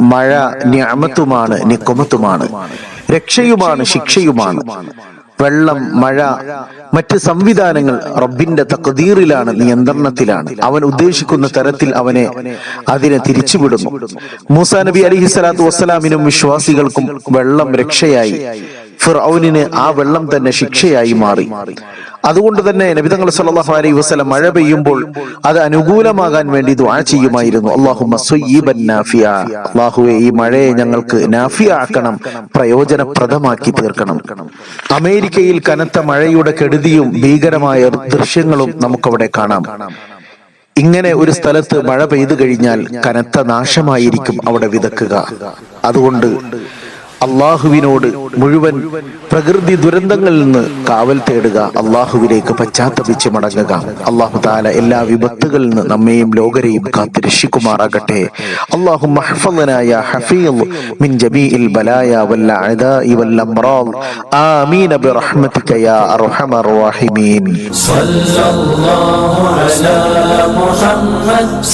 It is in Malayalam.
മഴ ഞാമത്തുമാണ് നിക്കുമത്തുമാണ്. രക്ഷയുമാണ് ശിക്ഷയുമാണ്. വെള്ളം മഴ മറ്റ് സംവിധാനങ്ങൾ റബ്ബിന്റെ തക്കതീറിലാണ് നിയന്ത്രണത്തിലാണ്. അവൻ ഉദ്ദേശിക്കുന്ന തരത്തിൽ അവനെ അതിനെ തിരിച്ചുവിടുന്നു. മൂസാ നബി അലിഹി സ്വലാത്തു വസ്സലാമിനും വിശ്വാസികൾക്കും വെള്ളം രക്ഷയായി. ഫിർഔനിന് ആ വെള്ളം തന്നെ ശിക്ഷയായി മാറി. അതുകൊണ്ട് തന്നെ നബിതങ്ങൾ സല്ലല്ലാഹു അലൈഹി വസല്ലം മഴ പെയ്യുമ്പോൾ അത് അനുകൂലമാകാൻ വേണ്ടി ദുആ ചെയ്യുമായിരുന്നു. നാഫിയ. അല്ലാഹുവേ ഈ മഴയെ ഞങ്ങൾക്ക് നാഫിയ ആക്കണം പ്രയോജനപ്രദമാക്കി തീർക്കണം. അമേരിക്കയിൽ കനത്ത മഴയുടെ കെടുതിയും ഭീകരമായ ദൃശ്യങ്ങളും നമുക്കവിടെ കാണാം. ഇങ്ങനെ ഒരു സ്ഥലത്ത് മഴ പെയ്തു കഴിഞ്ഞാൽ കനത്ത നാശമായിരിക്കും അവിടെ വിതക്കുക. അതുകൊണ്ട് അള്ളാഹുവിനോട് മുഴുവൻ പ്രകൃതി ദുരന്തങ്ങളിൽ നിന്ന് കാവൽ തേടുക അള്ളാഹുവിലേക്ക് പശ്ചാത്തപിച്ച് മടങ്ങുക. അള്ളാഹു താല എല്ലാ വിപത്തുകളിൽ നിന്ന് നമ്മെയും ലോകരെയും കാത്തു രക്ഷിക്കുമാറാകട്ടെ. അള്ളാഹു മിൻ ബലായ അദാഇ ബിറഹ്മതിക യാ അർഹമർ റഹീമീൻ. അലാ മുഹമ്മദ്